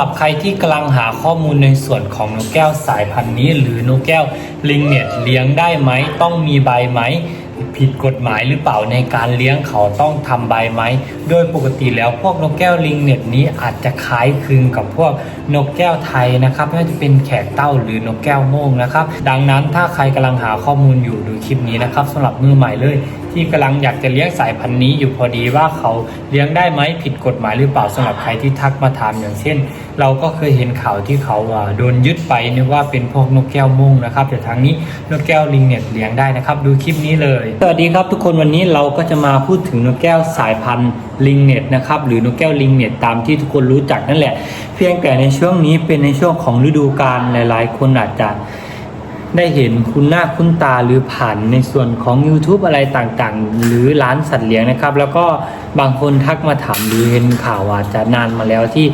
หรับใครที่กำลังหาข้อมูลในส่วนของนกแก้วสายพันธุ์นี้ หรือนกแก้วลิงเน็ตเลี้ยงได้ไหม ต้องมีใบไหม ผิดกฎหมายหรือเปล่าในการเลี้ยงเขาต้องทำใบไหม โดยปกติแล้วพวกนกแก้วลิงเน็ตนี้อาจจะคล้ายคลึงกับพวกนกแก้วไทยนะครับไม่ว่าจะเป็นแขกเต้าหรือนกแก้วโม่งนะครับ ดังนั้นถ้าใครกำลังหาข้อมูลอยู่ดูคลิปนี้นะครับสำหรับมือใหม่เลยที่กำลังอยากจะเลี้ยงสายพันธุ์นี้อยู่พอดีว่าเขาเลี้ยงได้ไหมผิดกฎหมายหรือเปล่าสำหรับใครที่ทักมาถามอย่างเช่น เราก็เคยเห็นข่าวที่เขาโดนยึดไปนึกว่าเป็นพวกนกแก้วม่งนะครับแต่ทางนี้นกแก้วลิงเน็ตเลี้ยงได้นะครับ ดูคลิปนี้เลยวัสดีครับทุกคนวันนี้เราก็จะมาพูดถึงนกแก้วสายพันธุ์ลิงเน็ตนะครับหรือนกแก้วลิงเน็ตตามที่ทุกคนรู้จักนั่นแหละ เพียงแต่ในช่วงนี้เป็นในช่วงของฤดูกาลหลาย ๆ คนอาจจะได้เห็นคุณหน้าคุณตาหรือผ่านในส่วนของ YouTube อะไรต่างๆ หรือร้านสัตว์เลี้ยงนะครับ แล้วก็บางคนทักมาถามหรือเห็นข่าวอาจจะนานมาแล้วที่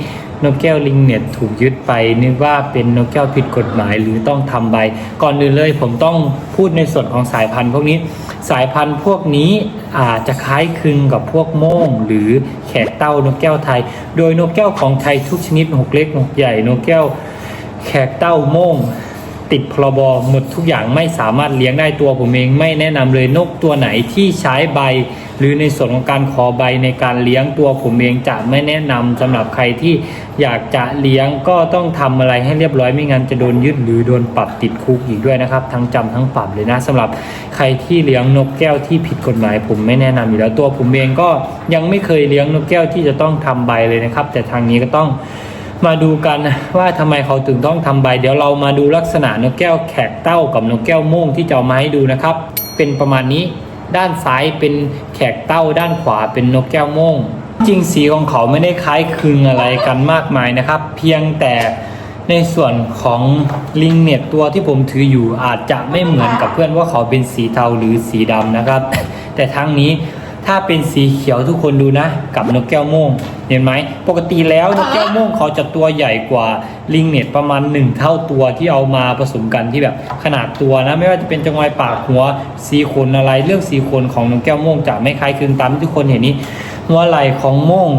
นกแก้วลิงเนี่ยถูกยึดไปนึกว่าเป็นนกแก้วผิดกฎหมายหรือต้องทำใบ ก่อนอื่นเลยผมต้องพูดในส่วนของสายพันธุ์พวกนี้สายพันธุ์พวกนี้อาจจะคล้ายคลึงกับพวกโม่งหรือแขกเต้านกแก้วไทย โดยนกแก้วของไทยทุกชนิดหกเล็กหกใหญ่นกแก้วแขกเต้าโม่ง ติดพรบหมดทุกอย่างไม่สามารถเลี้ยงได้ตัวผมเอง ไม่แนะนำเลยนกตัวไหนที่ใช้ใบ หรือในส่วนของการขอใบในการเลี้ยงตัวผมเองจะไม่แนะนำสำหรับใครที่อยากจะเลี้ยงก็ต้องทำอะไรให้เรียบร้อยไม่งั้นจะโดนยึดหรือโดนปรับติดคุกอีกด้วยนะครับ ทั้งจำทั้งปรับเลยนะสำหรับใครที่เลี้ยงนกแก้วที่ผิดกฎหมาย ผมไม่แนะนำอยู่แล้วตัวผมเองก็ยังไม่เคยเลี้ยงนกแก้วที่จะต้องทำใบเลยนะครับ แต่ทางนี้ก็ต้อง มาดูกันว่าทำไมเขาถึงต้องทำใบ เดี๋ยวเรามาดูลักษณะนกแก้วแขกเต้ากับนกแก้วโม่งที่จะเอามาให้ดูนะครับ เป็นประมาณนี้ ด้านซ้ายเป็นแขกเต้า ด้านขวาเป็นนกแก้วโม่ง จริงสีของเขาไม่ได้คล้ายคลึงอะไรกันมากมายนะครับ เพียงแต่ในส่วนของลิงเน็ตตัวที่ผมถืออยู่อาจจะไม่เหมือนกับเพื่อนว่าเขาเป็นสีเทาหรือสีดำนะครับ แต่ทั้งนี้ถ้าเป็นสีเขียวทุกคนดูนะ กับนกแก้วโม่ง เห็นไหมปกติแล้วนกแก้วโม่งเขาจะตัวใหญ่กว่าลิงเน็ตประมาณหนึ่งเท่าตัวที่เอามาผสมกันที่แบบขนาดตัวนะไม่ว่าจะเป็นจงอยปากหัวสีขนอะไร เรื่องสีขนของนกแก้วโม่งจะไม่คล้ายคลึงตามที่ทุกคนเห็นนี้หัวไหล่ของโม่ง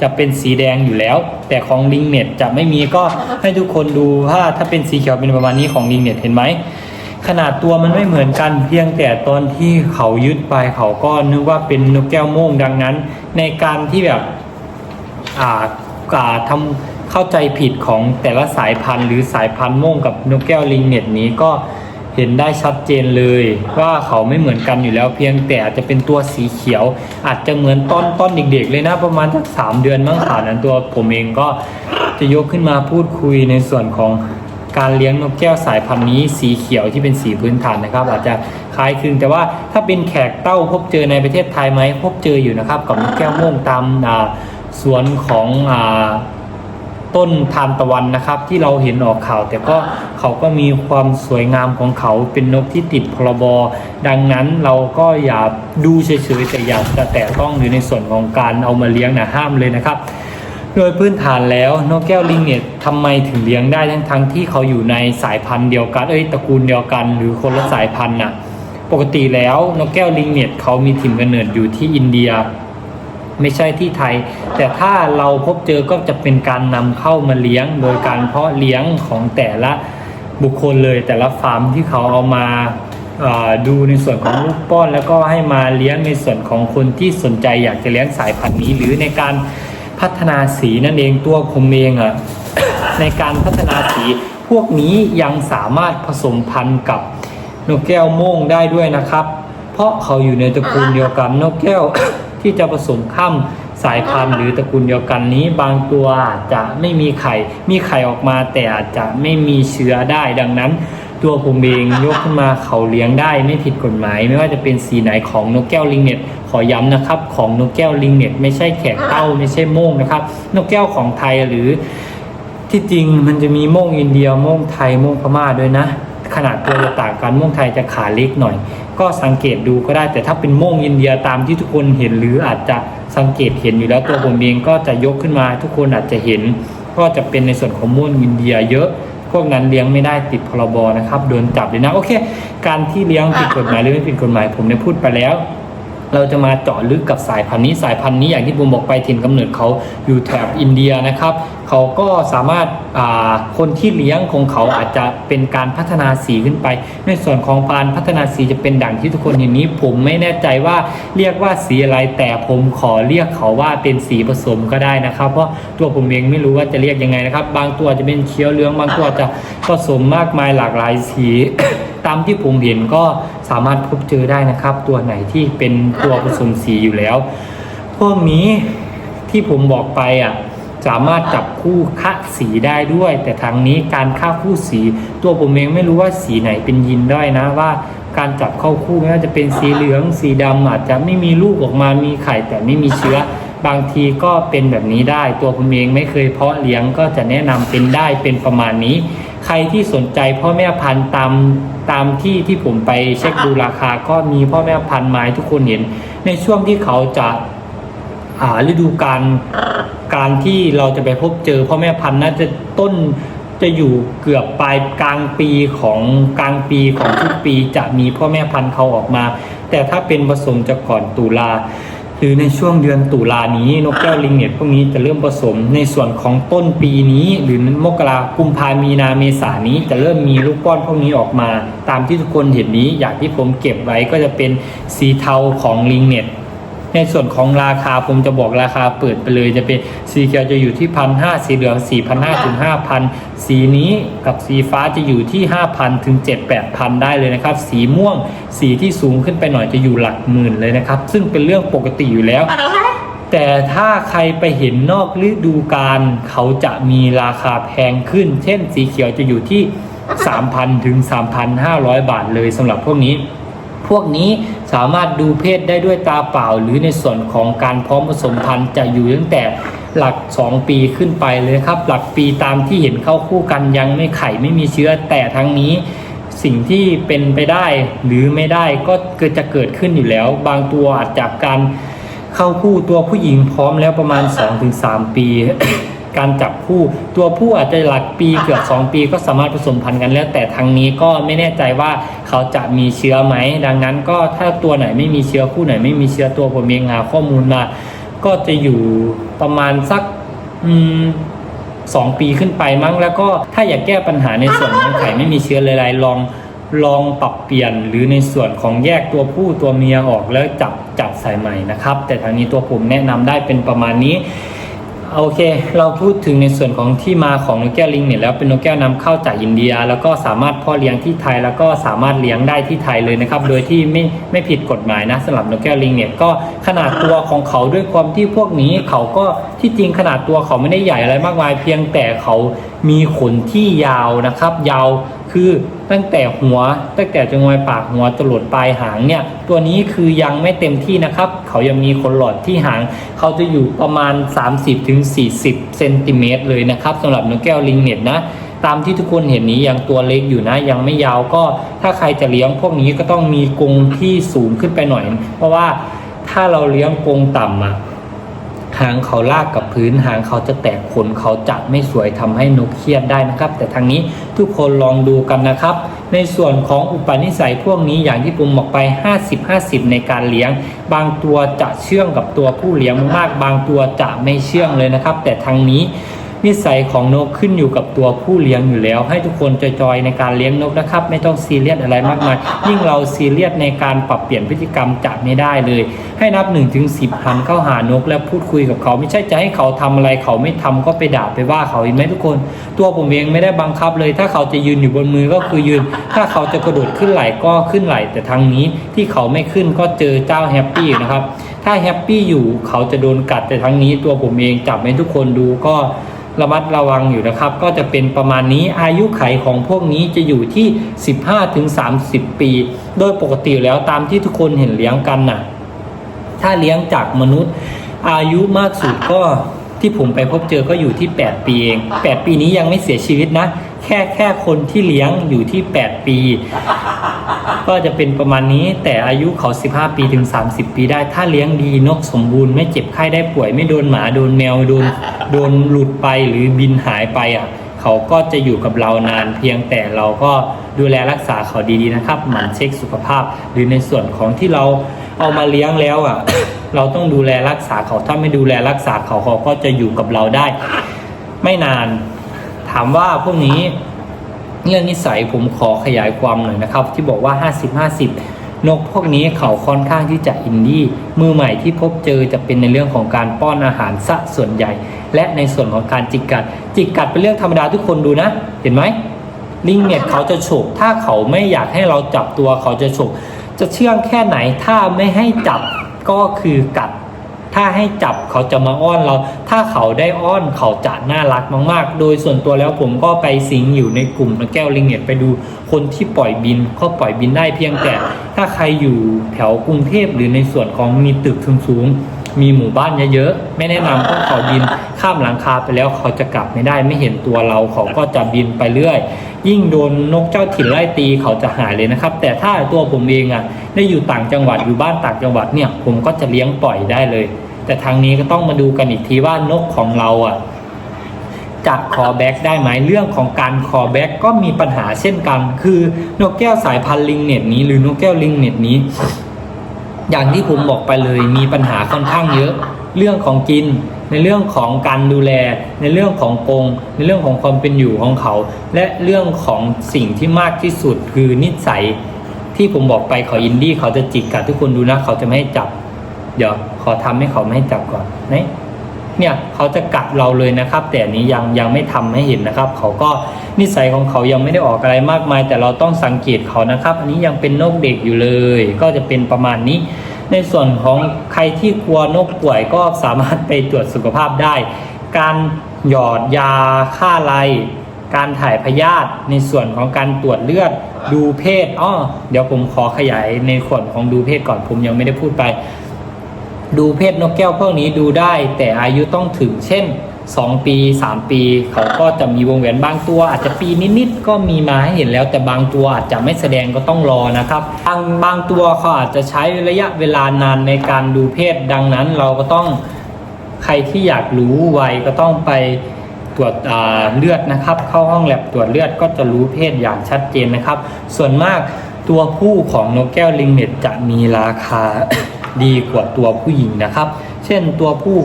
จะเป็นสีแดงอยู่แล้ว แต่ของลิงเน็ตจะไม่มีก็ให้ทุกคนดูว่าถ้าเป็นสีเขียวเป็นประมาณนี้ของลิงเน็ตเห็นไหมขนาดตัวมันไม่เหมือนกันเพียงแต่ตอนที่เขายึดไปเขาก็นึกว่าเป็นนกแก้วโม่งดังนั้น ในการที่แบบอ่าอ่า ทำเข้าใจผิดของแต่ละสายพันธุ์ หรือสายพันธุ์ม่งกับนกแก้วลิงเน็ตนี้ก็เห็นได้ชัดเจนเลย ว่าเขาไม่เหมือนกันอยู่แล้วเพียงแต่อาจจะเป็นตัวสีเขียว อาจจะเหมือนต้นต้นเด็กๆเลยนะประมาณสักสามเดือนมั้งขานั้นตัวผมเองก็จะยกขึ้นมาพูดคุยในส่วนของการเลี้ยงนกแก้วสายพันธุ์นี้สีเขียวที่เป็นสีพื้นฐานนะครับ อาจจะคล้ายคลึงแต่ว่าถ้าเป็นแขกเต้าพบเจอในประเทศไทยไหมพบเจออยู่นะครับกับนกแก้วม่งตามอ่า สวนของอ่าต้นทานตะวันนะครับ ที่เราเห็นออกข่าวแต่ก็เขาก็มีความสวยงามของเขาเป็นนกที่ติดพรบดังนั้นเราก็อย่าดูเฉยๆแต่อย่าแตะต้องหรือในส่วนของการเอามาเลี้ยงนะห้ามเลยนะครับ โดยพื้นฐานแล้วนกแก้วลิงเนี่ยทำไมถึงเลี้ยงได้ทั้งทั้งๆที่เขาอยู่ในสายพันธุ์เดียวกันเอ้ยตระกูลเดียวกัน หรือคนละสายพันธุ์น่ะปกติแล้วนกแก้วลิงเน็ตเขามีถิ่นกำเนิดอยู่ที่อินเดีย ไม่ใช่ที่ไทย แต่ถ้าเราพบเจอก็จะเป็นการนำเข้ามาเลี้ยง โดยการเพาะเลี้ยงของแต่ละบุคคลเลยแต่ละฟาร์มที่เขาเอามาดูในส่วนของลูกป้อน แล้วก็ให้มาเลี้ยงในส่วนของคนที่สนใจอยากจะเลี้ยงสายพันธุ์นี้ หรือในการพัฒนาสีนั่นเองตัวผมเองอะในการพัฒนาสีพวกนี้ยังสามารถผสมพันธุ์กับนกแก้วโม่งได้ด้วยนะครับ เพราะเขาอยู่ในตระกูลเดียวกันนกแก้ว ที่จะผสมข้ามสายพันธุ์หรือตระกูลเดียวกันนี้ บางตัวอาจจะไม่มีไข่ มีไข่ออกมาแต่อาจจะไม่มีเชื้อได้ดังนั้น ตัวผมเองยกขึ้นมาเขาเลี้ยงได้ไม่ผิดกฎหมาย ไม่ว่าจะเป็นสีไหนของนกแก้วลิงเน็ตขอย้ำนะครับ ของนกแก้วลิงเน็ตไม่ใช่แขกเต้าไม่ใช่โม่งนะครับ นกแก้วของไทยหรือที่จริงมันจะมีโม่งอินเดียโม่งไทยโม่งพม่าด้วยนะ ขนาดตัวจะต่างกันโม่งไทยจะขาเล็กหน่อย ก็สังเกตดูก็ได้ แต่ถ้าเป็นโม่งอินเดียตามที่ทุกคนเห็นหรืออาจจะสังเกตเห็นอยู่แล้วตัวผมเองก็จะยกขึ้นมาทุกคนอาจจะเห็น ก็จะเป็นในส่วนของโม่งอินเดียเยอะพวกนั้นเลี้ยงไม่ได้ติดพรบนะครับโดนจับเลยนะโอเค การที่เลี้ยงผิดกฎหมายหรือไม่ผิดกฎหมายผมได้พูดไปแล้ว เราจะมาเจาะลึกกับสายพันธุ์นี้ สายพันธุ์นี้อย่างที่ผมบอกไปถิ่นกำเนิดเขาอยู่แถบอินเดียนะครับเขาก็สามารถคนที่เลี้ยงของเขาอาจจะเป็นการพัฒนาสีขึ้นไป ในส่วนของการพัฒนาสีจะเป็นดังที่ทุกคนเห็นนี้ ผมไม่แน่ใจว่าเรียกว่าสีอะไรแต่ผมขอเรียกเขาว่าเป็นสีผสมก็ได้นะครับ เพราะตัวผมเองไม่รู้ว่าจะเรียกยังไงนะครับ บางตัวจะเป็นเขียวเหลืองบางตัวจะผสมมากมายหลากหลายสีามที่ผมเห็นก็สามารถพบเจอได้นะครับ ตัวไหนที่เป็นตัวผสมสีอยู่แล้ว พวกนี้ที่ผมบอกไปอะสามารถจับคู่คะสีได้ด้วย แต่ทางนี้การค่าคู่สี ตัวผมเองไม่รู้ว่าสีไหนเป็นยินได้นะว่า การจับเข้าคู่ไม่ว่าจะเป็นสีเหลืองสีดำอาจจะไม่มีลูกออกมามีไข่แต่ไม่มีเชื้อบางทีก็เป็นแบบนี้ได้ ตัวผมเองไม่เคยเพาะเลี้ยงก็จะแนะนำเป็นได้เป็นประมาณนี้ รที่สนใจพ่อแม่พันธุ์ตามตามที่ที่ผมไปเช็คดูราคาก็มีพ่อแม่พันธุ์ไม้ทุกคนเห็น ในช่วงที่เขาจะอ่าฤดูการการที่เราจะไปพบเจอพ่อแม่พันธุ์น่าจะต้นจะอยู่เกือบปลายกลางปีของกลางปีของทุกปีจะมีพ่อแม่พันธุ์เขาออกมา แต่ถ้าเป็นผสมจะก่อนตุลา หรือในช่วงเดือนตุลานี้นกแก้วลิงเน็ตพวกนี้จะเริ่มผสม ในส่วนของต้นปีนี้ หรือมกรากุมภามีนาเมษานี้จะเริ่มมีลูกก้อนพวกนี้ออกมา ตามที่ทุกคนเห็นนี้อย่างที่ผมเก็บไว้ก็จะเป็นสีเทาของลิงเน็ต ในส่วนของราคาผมจะบอกราคาเปิดไปเลยจะเป็นสีเขียวจะอยู่ที่พันห้าสีเหลืองสี่พันห้าถึงห้าพันสีนี้กับสีฟ้าจะอยู่ที่ห้าพันถึงเจ็ดแปดพันได้เลยนะครับ สีม่วงสีที่สูงขึ้นไปหน่อยจะอยู่หลักหมื่นเลยนะครับ ซึ่งเป็นเรื่องปกติอยู่แล้ว แต่ถ้าใครไปเห็นนอกฤดูกาลเขาจะมีราคาแพงขึ้น เช่น สีเขียวจะอยู่ที่ 3,000ถึง3,500 บาทเลยสำหรับพวกนี้ พวกนี้สามารถดูเพศได้ด้วยตาเปล่า หรือในส่วนของการพร้อมผสมพันธุ์จะอยู่ตั้งแต่หลัก 2 ปีขึ้นไปเลยครับ หลักปีตามที่เห็นเข้าคู่กันยังไม่ไข่ไม่มีเชื้อแต่ทั้งนี้สิ่งที่เป็นไปได้หรือไม่ได้ก็เกิดจะเกิดขึ้นอยู่แล้ว บางตัวอาจจากการเข้าคู่ตัวผู้หญิงพร้อมแล้วประมาณ 2-3 ปี การจับคู่ตัวผู้อาจจะหลักปีเกือบ 2 ปีก็สามารถผสมพันธุ์กันแล้ว แต่ทางนี้ก็ไม่แน่ใจว่าเขาจะมีเชื้อไหม ดังนั้นก็ถ้าตัวไหนไม่มีเชื้อคู่ไหน ไม่มีเชื้อตัวผมเองหาข้อมูลมา ก็จะอยู่ประมาณสักอืมสองปีขึ้นไปมั้งแล้วก็ถ้าอยากแก้ปัญหาในส่วนของไข่ไม่มีเชื้อเลยๆลองลองปรับเปลี่ยนหรือในส่วนของแยกตัวผู้ตัวเมียออกแล้วจับจับใส่ใหม่นะครับ แต่ทางนี้ตัวผมแนะนำได้เป็นประมาณนี้ โอเค เราพูดถึงในส่วนของที่มาของนกแก้วลิงเนี่ยแล้วเป็นนกแก้วนำเข้าจากอินเดีย แล้วก็สามารถพ่อเลี้ยงที่ไทย แล้วก็สามารถเลี้ยงได้ที่ไทยเลยนะครับ โดยที่ไม่ไม่ผิดกฎหมายนะสำหรับนกแก้วลิงเนี่ยก็ขนาดตัวของเขาด้วยความที่พวกนี้เขาก็ที่จริงขนาดตัวเขาไม่ได้ใหญ่อะไรมากมายเพียงแต่เขา มีขนที่ยาวนะครับ ยาวคือตั้งแต่หัวตั้งแต่จงอยปากหัวตลอดปลายหางเนี่ย ตัวนี้คือยังไม่เต็มที่นะครับ เขายังมีขนหลอดที่หาง เขาจะอยู่ประมาณ 30-40เซนติเมตรเลยนะครับสำหรับนกแก้วลิงเน็ตนะตามที่ทุกคนเห็นนี้ยังตัวเล็กอยู่นะ ยังไม่ยาวก็ถ้าใครจะเลี้ยงพวกนี้ก็ต้องมีกรงที่สูงขึ้นไปหน่อย เพราะว่าถ้าเราเลี้ยงกรงต่ำอะ หางเขาลากกับพื้นหางเขาจะแตกขนเขาจะไม่สวยทำให้นกเครียดได้นะครับ แต่ทางนี้ทุกคนลองดูกันนะครับ ในส่วนของอุปนิสัยพวกนี้อย่างที่ผมบอกไป 50-50 ในการเลี้ยง บางตัวจะเชื่องกับตัวผู้เลี้ยงมาก บางตัวจะไม่เชื่องเลยนะครับ แต่ทางนี้ นิสัยของนกขึ้นอยู่กับตัวผู้เลี้ยงอยู่แล้ว ให้ทุกคนจอยๆในการเลี้ยงนกนะครับ ไม่ต้องซีเรียสอะไรมากมาย ยิ่งเราซีเรียสในการปรับเปลี่ยนพฤติกรรมจะไม่ได้เลย ให้นับ1นถึงสิหันเข้าหานกแล้วพูดคุยกับเขา ไม่ใช่จะให้เขาทำอะไรเขาไม่ทำก็ไปด่าไปว่าเขาเห็นไหมทุกคน ตัวผมเองไม่ได้บังคับเลย ถ้าเขาจะยืนอยู่บนมือก็คือยืน ถ้าเขาจะกระโดดขึ้นไหลก็ขึ้นไหลแต่ทางนี้ที่เขาไม่ขึ้นก็เจอเจ้าแฮปปี้นะครับถ้าแฮปปี้อยู่เขาจะโดนกัดแต่ทั้งนี้ตัวผมเองจับให้ทุกคนดูก็ ระมัดระวังอยู่นะครับ ก็จะเป็นประมาณนี้อายุไขของพวกนี้จะอยู่ที่ 15-30 ปี โดยปกติแล้วตามที่ทุกคนเห็นเลี้ยงกันน่ะถ้าเลี้ยงจากมนุษย์ อายุมากสุดก็ที่ผมไปพบเจอก็อยู่ที่ 8 ปีเอง 8 ปีนี้ยังไม่เสียชีวิตนะ แค่แค่คนที่เลี้ยงอยู่ที่ 8 ปี ก็จะเป็นประมาณนี้แต่อายุเขา 15 ปีถึง 30 ปีได้ ถ้าเลี้ยงดีนกสมบูรณ์ไม่เจ็บไข้ได้ป่วย ไม่โดนหมาโดนแมวโดนโดนหลุดไปหรือบินหายไปอะเขาก็จะอยู่กับเรานานเพียงแต่เราก็ดูแลรักษาเขาดีๆนะครับหมั่นเช็คสุขภาพ หรือในส่วนของที่เราเอามาเลี้ยงแล้วอะ เราต้องดูแลรักษาเขาถ้าไม่ดูแลรักษาเขาเขาก็จะอยู่กับเราได้ ไม่นาน ถามว่าพวกนี้เรื่องนิสัยผมขอขยายความหน่อยนะครับ ที่บอกว่า 50 50 นกพวกนี้เขาค่อนข้างที่จะอินดี้มือใหม่ที่พบเจอจะเป็นในเรื่องของการป้อนอาหารซะส่วนใหญ่ และในส่วนของการจิกกัด จิกกัดเป็นเรื่องธรรมดาทุกคนดูนะ เห็นไหมลิงเนี่ยเขาจะฉกถ้าเขาไม่อยากให้เราจับตัวเขาจะฉกจะเชื่องแค่ไหนถ้าไม่ให้จับก็คือกัด ถ้าให้จับเขาจะมาอ้อนเรา ถ้าเขาได้อ้อนเขาจะน่ารักมาก ๆ โดยส่วนตัวแล้วผมก็ไปสิงอยู่ในกลุ่มนกแก้วลิงเน็ตไปดูคนที่ปล่อยบินก็ปล่อยบินได้เพียงแต่ ถ้าใครอยู่แถวกรุงเทพหรือในส่วนของมีตึกสูงๆ มีหมู่บ้านเยอะๆไม่แนะนำเพราะเขาบินข้ามหลังคาไปแล้วเขาจะกลับไม่ได้ไม่เห็นตัวเราเขาก็จะบินไปเรื่อย ยิ่งโดนนกเจ้าถิ่นไล่ตีเขาจะหายเลยนะครับ แต่ถ้าตัวผมเองอะได้อยู่ต่างจังหวัดอยู่บ้านต่างจังหวัดเนี่ยผมก็จะเลี้ยงปล่อยได้เลย แต่ทางนี้ก็ต้องมาดูกันอีกทีว่านกของเราอะจะคอแบ็กได้ไหมเรื่องของการคอแบ็กก็มีปัญหาเช่นกัน คือนกแก้วสายพันธุ์ลิงเน็ตนี้ หรือนกแก้วลิงเน็ตนี้ อย่างที่ผมบอกไปเลยมีปัญหาค่อนข้างเยอะ เรื่องของกิน ในเรื่องของการดูแล ในเรื่องของกงในเรื่องของความเป็นอยู่ของเขา และเรื่องของสิ่งที่มากที่สุดคือนิสัยที่ผมบอกไปเขาอินดี้เขาจะจิกกัดทุกคนดูนะเขาจะไม่ให้จับ เดี๋ยวขอทำให้เขาไม่ให้จับก่อนนะ เนี่ยเขาจะกัดเราเลยนะครับ แต่นี้ยังยังไม่ทำให้เห็นนะครับ เขาก็นิสัยของเขายังไม่ได้ออกอะไรมากมาย แต่เราต้องสังเกตเขานะครับ อันนี้ยังเป็นนกเด็กอยู่เลย ก็จะเป็นประมาณนี้ ในส่วนของใครที่กลัวนกป่วยก็สามารถไปตรวจสุขภาพได้ การหยอดยาฆ่าไรการถ่ายพยาธิในส่วนของการตรวจเลือดดูเพศอ้อเดี๋ยวผมขอขยายในส่วนของดูเพศก่อนผมยังไม่ได้พูดไป ดูเพศนกแก้วพวกนี้ดูได้ แต่อายุต้องถึงเช่น 2 ปี 3 ปี เขาก็จะมีวงแหวนบางตัว อาจจะปีนิดๆก็มีมาให้เห็นแล้ว แต่บางตัวอาจจะไม่แสดงก็ต้องรอนะครับบางบางตัวเขาอาจจะใช้ระยะเวลานานในการดูเพศดังนั้น เราก็ต้องใครที่อยากรู้ไวก็ต้องไปตรวจเลือดนะครับ เข้าห้องแลบตรวจเลือดก็จะรู้เพศอย่างชัดเจนนะครับ ส่วนมากตัวผู้ของนกแก้วลิงเน็ตจะมีราคา ดีกว่าตัวผู้หญิงนะครับ เช่นตัวผู้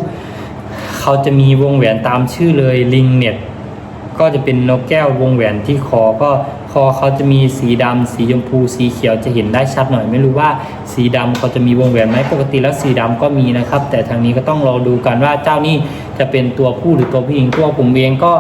เขาจะมีวงแหวนตามชื่อเลยลิงเน็ตก็จะเป็นนกแก้ววงแหวนที่คอก็คอเขาจะมีสีดำสีชมพูสีเขียวจะเห็นได้ชัดหน่อย ไม่รู้ว่าสีดำเขาจะมีวงแหวนไหมปกติแล้วสีดำก็มีนะครับ แต่ทางนี้ก็ต้องรอดูกันว่าเจ้านี่จะเป็นตัวผู้หรือตัวผู้หญิงตัวผมเองก็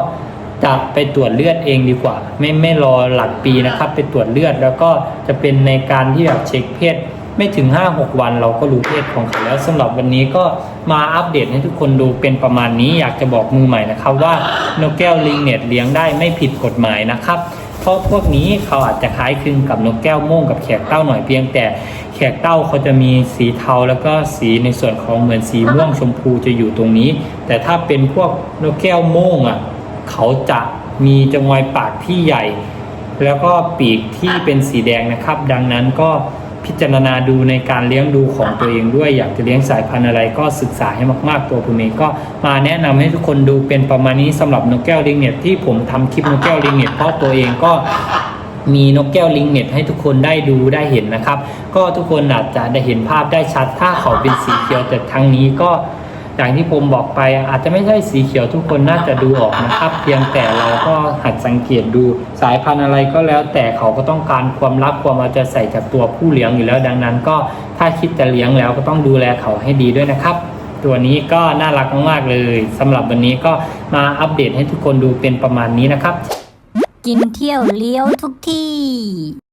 จะไปตรวจเลือดเองดีกว่า ไม่ไม่รอหลักปีนะครับ ไปตรวจเลือดแล้วก็จะเป็นในการที่แบบเช็คเพศ ไม่ถึง 5-6 วันเราก็รู้เพศของเขาแล้วสำหรับวันนี้ก็มาอัปเดตให้ทุกคนดูเป็นประมาณนี้อยากจะบอกมือใหม่นะครับว่านกแก้วลิงเน็ตเลี้ยงได้ไม่ผิดกฎหมายนะครับเพราะพวกนี้เขาอาจจะคล้ายคลึงกับนกแก้วโม่งกับแขกเต้าหน่อยเพียงแต่แขกเต้าเขาจะมีสีเทาแล้วก็สีในส่วนของเหมือนสีม่วงชมพูจะอยู่ตรงนี้ แต่ถ้าเป็นพวกนกแก้วโม่งอะเขาจะมีจงอยปากที่ใหญ่ แล้วก็ปีกที่เป็นสีแดงนะครับ ดังนั้นก็ พิจารณาดูในการเลี้ยงดูของตัวเองด้วย อยากจะเลี้ยงสายพันธุ์อะไรก็ศึกษาให้มาก ๆ ตัวผมเองก็มาแนะนำให้ทุกคนดูเป็นประมาณนี้สำหรับนกแก้วลิงเน็ตที่ผมทำคลิปนกแก้วลิงเน็ตเพราะตัวเองก็มีนกแก้วลิงเน็ตให้ทุกคนได้ดูได้เห็นนะครับ ก็ทุกคนอาจจะได้เห็นภาพได้ชัด ถ้าเขาเป็นสีเขียวแต่ทางนี้ก็ อย่างที่ผมบอกไปอาจจะไม่ใช่สีเขียวทุกคนน่าจะดูออกนะครับ เพียงแต่เราก็หัดสังเกตดูสายพันธุ์อะไรก็แล้ว แต่เขาก็ต้องการความรักความเอาใจใส่จากตัวผู้เลี้ยงอยู่แล้วดังนั้น ก็ถ้าคิดจะเลี้ยงแล้วก็ต้องดูแลเขาให้ดีด้วยนะครับ ตัวนี้ก็น่ารักมากๆเลยสำหรับวันนี้ก็มาอัปเดตให้ทุกคนดูเป็นประมาณนี้นะครับ กินเที่ยวเลี้ยวทุกที่